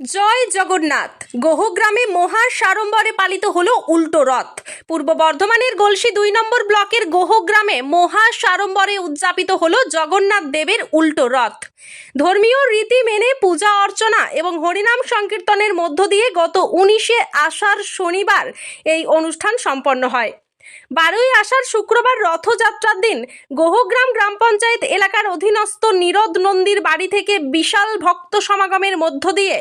জয় জগন্নাথ। গোহগ্রামে মহা সাড়ম্বরে পালিত হলো উল্টো রথ। পূর্ব বর্ধমানের গলসি দুই নম্বর ব্লকের গোহগ্রামে মহা সাড়ম্বরে উদযাপিত হলো জগন্নাথ দেবের উল্টো রথ। ধর্মীয় রীতি মেনে পূজা অর্চনা এবং হরিনাম সংকীর্তনের মধ্য দিয়ে গত উনিশে আষাঢ় শনিবার এই অনুষ্ঠান সম্পন্ন হয়। বারোই আষাঢ় শুক্রবার রথযাত্রার দিন গোহগ্রাম গ্রাম পঞ্চায়েত এলাকার অধীনস্থ নীরদ নন্দীর বাড়ি থেকে বিশাল ভক্ত সমাগমের মধ্য দিয়ে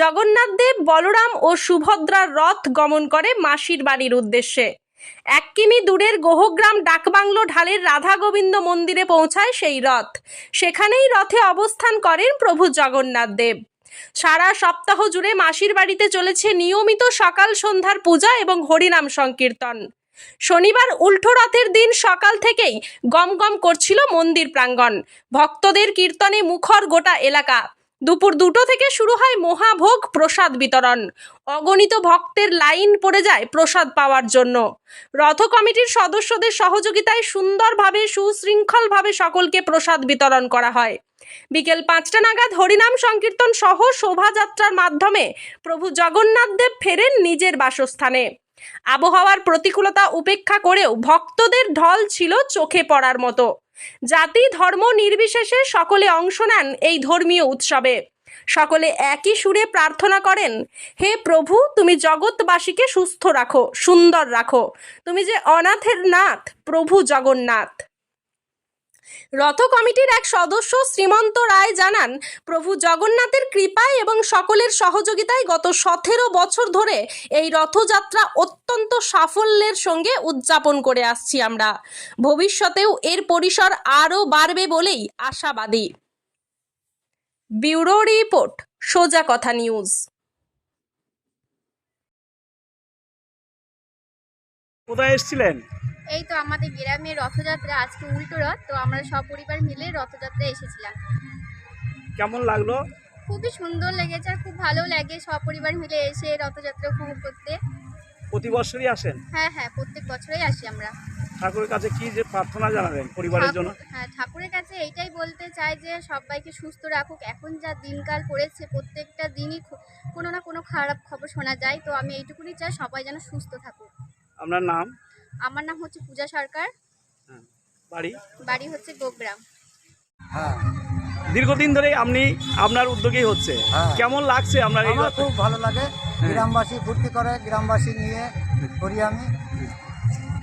জগন্নাথ দেব, বলরাম ও সুভদ্রার রথ গমন করে মাসির বাড়ির উদ্দেশ্যে। এক কিমি দূরের গোহগ্রাম ডাকবাংলো ঢালের রাধা গোবিন্দ মন্দিরে পৌঁছায় সেই রথ। সেখানেই রথে অবস্থান করেন প্রভু জগন্নাথ দেব। সারা সপ্তাহ জুড়ে মাসির বাড়িতে চলেছে নিয়মিত সকাল সন্ধ্যার পূজা এবং হরিনাম সংকীর্তন। শনিবার উল্টো রথের দিন সকাল থেকেই গমগম করছিল মন্দির প্রাঙ্গণ। ভক্তদের কীর্তনে মুখর গোটা এলাকা। দুপুর দুটো থেকে শুরু হয় মহাভোগ প্রসাদ বিতরণ। অগণিত ভক্তের লাইন পড়ে যায় প্রসাদ পাওয়ার জন্য। রথ কমিটির সদস্যদের সহযোগিতায় সুন্দরভাবে, সুশৃঙ্খলভাবে সকলকে প্রসাদ বিতরণ করা হয়। বিকেল পাঁচটা নাগাদ হরিনাম সংকীর্তন সহ শোভাযাত্রার মাধ্যমে প্রভু জগন্নাথ দেব ফেরেন নিজের বাসস্থানে। আবহাওয়ার প্রতিকূলতা উপেক্ষা করেও ভক্তদের ঢল ছিল চোখে পড়ার মতো। জাতি, ধর্ম নির্বিশেষে সকলে অংশ নেন এই ধর্মীয় উৎসবে। সকলে একই সুরে প্রার্থনা করেন, হে প্রভু, তুমি জগৎবাসীকে সুস্থ রাখো, সুন্দর রাখো। তুমি যে অনাথের নাথ, প্রভু জগন্নাথ। রথ কমিটির এক সদস্য শ্রীমন্ত রায় জানান, প্রভু জগন্নাথের কৃপায় এবং সকলের সহযোগিতায় গত সতেরো বছর ধরে এই রথযাত্রা অত্যন্ত সাফল্যের সঙ্গে উদযাপন করে আসছি আমরা। ভবিষ্যতেও এর পরিসর আরও বাড়বে বলেই আশাবাদী। ব্যুরো রিপোর্ট, সোজা কথা নিউজ। কোথায় এসেছিলেন? এই তো আমাদের গ্রামের রথযাত্রা আজকে উল্টো রথ তো আমরা সব পরিবার মিলে রথযাত্রায় এসেছিলাম। কেমন লাগল? খুবই সুন্দর লেগেছে আর খুব ভালো লাগে সব পরিবার মিলে এসে রথযাত্রা উপভোগ করতে। প্রতি বছরই আসেন? হ্যাঁ হ্যাঁ প্রত্যেক বছরই আসি আমরা। ঠাকুরের কাছে কি যে প্রার্থনা জানাবেন পরিবারের জন্য? হ্যাঁ ঠাকুরের কাছে এইটাই বলতে চাই যে সবাইকে সুস্থ রাখুক। এখন যা দিনকাল পড়েছে প্রত্যেকটা দিনই কোনো না কোনো খারাপ খবর শোনা যায়। তো আমি এইটুকুনি চাই সবাই যেন সুস্থ থাকুক। আপনার নাম? আমার নাম হচ্ছে পূজা সরকার। হ্যাঁ, বাড়ি? বাড়ি হচ্ছে গোগ্রাম। হ্যাঁ। দীর্ঘদিন ধরে আপনি আপনার উদ্যোগেই হচ্ছে। হ্যাঁ। কেমন লাগছে আপনার এই আমার খুব ভালো লাগে। গ্রামবাসী ফুর্তি করে গ্রামবাসী নিয়ে করি আমি।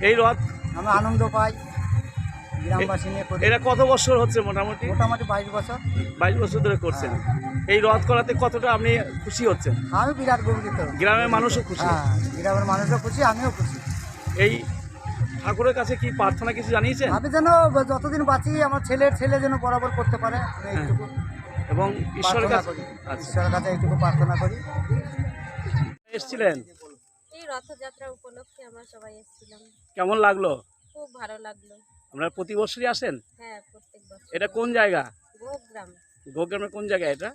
এই রথ আমি আনন্দ পাই গ্রামবাসী নিয়ে করি। এটা কত বছর হচ্ছে মোটামুটি? মোটামুটি বাইশ বছর। বাইশ বছর ধরে করছেন। এই রথ করাতে কতটা আপনি খুশি হচ্ছেন? আমি বিরাট গর্বিত। গ্রামের মানুষও খুশি। হ্যাঁ গ্রামের মানুষও খুশি আমিও খুশি। এই ঠাকুরের কাছে কি প্রার্থনা কিছু জানিয়েছেন? আমি যেন যতদিন বাঁচি আমার ছেলের ছেলে যেন বরাবর করতে পারে আমি এইটুকু এবং ঈশ্বরের কাছে আচ্ছা। ঈশ্বরের কাছে এইটুকু প্রার্থনা করি। এসেছিলেন? এই রথযাত্রা উপলক্ষে আমরা সবাই এসেছিলাম। কেমন লাগল? খুব ভালো লাগল। আপনারা প্রতি বছরই আসেন? হ্যাঁ প্রত্যেক বছর এটা কোন জায়গা? গোগ্রাম। গোগ্রামের কোন জায়গা এটা?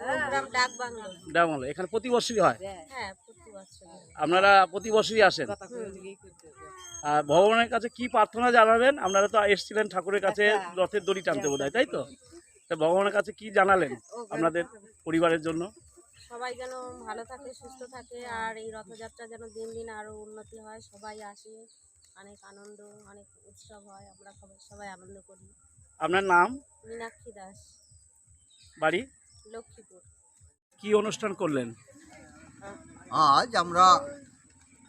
গোগ্রাম ডাক বাংলো ডামল এখানে প্রতি বছরই হয়? হ্যাঁ আপনারা প্রতি বছরই আসেন? আর ভগবানের কাছে কি প্রার্থনা জানাবেন? আপনারা তো এসেছিলেন ঠাকুরের কাছে রথের দড়ি টানতে বোধ তাই তো? তা ভগবানের কাছে কি জানালেন আপনাদের পরিবারের জন্য? সবাই যেন ভালো থাকে সুস্থ থাকে আর এই রথযাত্রা যেন দিন দিন আরও উন্নতি হয় সবাই আসে অনেক আনন্দ অনেক উৎসব হয় আমরা সবাই সবাই আনন্দ করি। আপনার নাম? মীনাক্ষী দাস। বাড়ি? লক্ষ্মীপুর। কি অনুষ্ঠান করলেন? আজ আমরা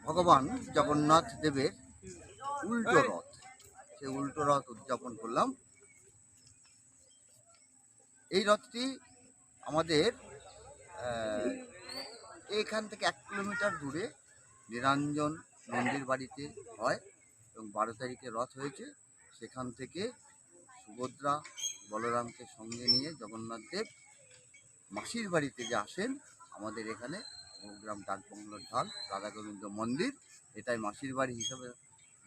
ভগবান জগন্নাথ দেবের উল্টো রথ সেই উল্টো রথ উদযাপন করলাম। এই রথটি আমাদের এখান থেকে এক কিলোমিটার দূরে নিরঞ্জন মন্দির বাড়িতে হয় এবং বারো তারিখে রথ হয়েছে। সেখান থেকে সুভদ্রা বলরামকে সঙ্গে নিয়ে জগন্নাথ দেব মাসির বাড়িতে যে আসেন আমাদের এখানে গ্রাম ডাকবাংলোর ঢাল রাধা গোবিন্দ মন্দির এটাই মাসির বাড়ি হিসাবে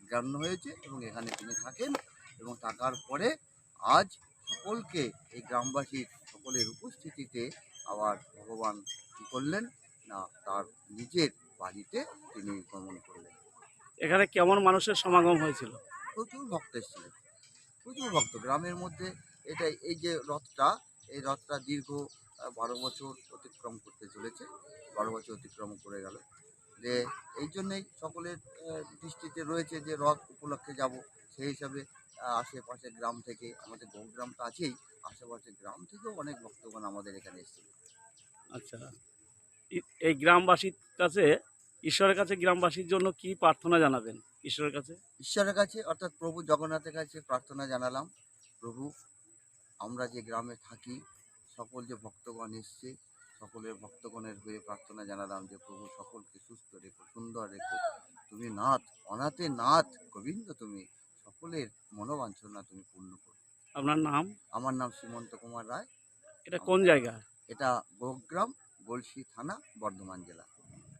গণ্য হয়েছে এবং এখানে তিনি থাকেন এবং থাকার পরে আজ সকলকে এই গ্রামবাসীর সকলের উপস্থিতিতে আবার ভগবান কী করলেন না তার নিজের বাড়িতে তিনি গমন করলেন। এখানে কেমন মানুষের সমাগম হয়েছিল? প্রচুর ভক্ত এসেছিলেন। প্রচুর ভক্ত। গ্রামের মধ্যে এটাই এই যে রথটা এই রথটা দীর্ঘ বারো বছর অতিক্রম করতে চলেছে বারো বছর অতিক্রম করে গেল। যে এই জন্যেই সকলের দৃষ্টিতে রয়েছে যে রথ উপলক্ষে যাব সেই হিসাবে আশেপাশের গ্রাম থেকে আমাদের গৌগ্রাম তো আছেই আশেপাশে গ্রাম থেকেও অনেক ভক্তগণ আমাদের এখানে এসেছে আচ্ছা। এই গ্রামবাসীর কাছে ঈশ্বরের কাছে গ্রামবাসীর জন্য কি প্রার্থনা জানাবেন ঈশ্বরের কাছে? ঈশ্বরের কাছে অর্থাৎ প্রভু জগন্নাথের কাছে প্রার্থনা জানালাম প্রভু আমরা যে গ্রামে থাকি সকল যে ভক্তগণ এসছে সকলের ভক্তগণের হয়ে প্রার্থনা জানালাম যে প্রভু সকলকে সুস্থ রেখো সুন্দর রেখো। তুমি নাথ অনাথে নাথ গোবিন্দ তুমি। সকলের মনোবাঞ্ছনা তুমি পূর্ণ করো। আপনার নাম? আমার নাম শ্রীমন্ত কুমার রায়। এটা কোন জায়গা? এটা গোগ্রাম গলসি থানা বর্ধমান জেলা।